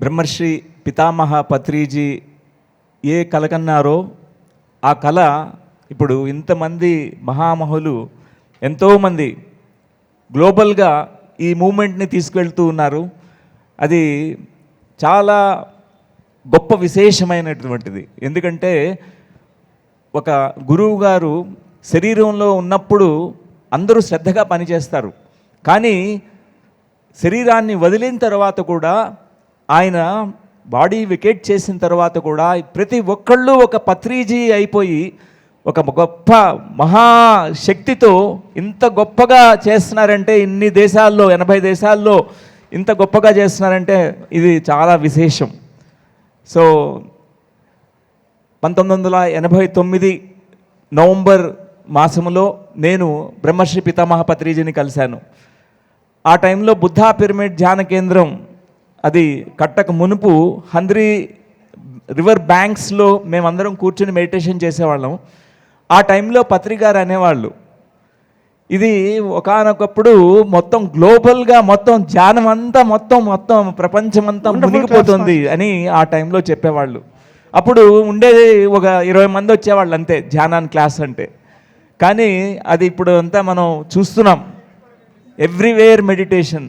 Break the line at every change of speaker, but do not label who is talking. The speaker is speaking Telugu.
బ్రహ్మర్షి పితామహ పత్రిజీ ఏ కళ కన్నారో ఆ కళ ఇప్పుడు ఇంతమంది మహామహులు ఎంతోమంది గ్లోబల్గా ఈ మూమెంట్ని తీసుకెళ్తూ ఉన్నారు. అది చాలా గొప్ప విశేషమైనటువంటిది. ఎందుకంటే ఒక గురువు గారు శరీరంలో ఉన్నప్పుడు అందరూ శ్రద్ధగా పనిచేస్తారు. కానీ శరీరాన్ని వదిలిన తర్వాత కూడా ఆయన బాడీ వికెట్ చేసిన తర్వాత కూడా ప్రతి ఒక్కళ్ళు ఒక పత్రిజీ అయిపోయి ఒక గొప్ప మహాశక్తితో ఇంత గొప్పగా చేస్తున్నారంటే ఇన్ని దేశాల్లో ఎనభై దేశాల్లో ఇంత గొప్పగా చేస్తున్నారంటే ఇది చాలా విశేషం. సో పంతొమ్మిది వందల ఎనభై తొమ్మిది నవంబర్ మాసములో నేను బ్రహ్మశ్రీ పితామహ పత్రిజీని కలిశాను. ఆ టైంలో బుద్ధా పిరమిడ్ ధ్యాన కేంద్రం అది కట్టక మునుపు హంద్రి రివర్ బ్యాంక్స్లో మేమందరం కూర్చుని మెడిటేషన్ చేసేవాళ్ళం. ఆ టైంలో పత్రికారు అనేవాళ్ళు. ఇది ఒకానొకప్పుడు మొత్తం గ్లోబల్గా మొత్తం ధ్యానం అంతా మొత్తం మొత్తం ప్రపంచమంతా మునిగిపోతుంది అని ఆ టైంలో చెప్పేవాళ్ళు. అప్పుడు ఉండేది ఒక ఇరవై మంది వచ్చేవాళ్ళు అంతే ధ్యానాన్ని క్లాస్ అంటే. కానీ అది ఇప్పుడు అంతా మనం చూస్తున్నాం. Everywhere meditation.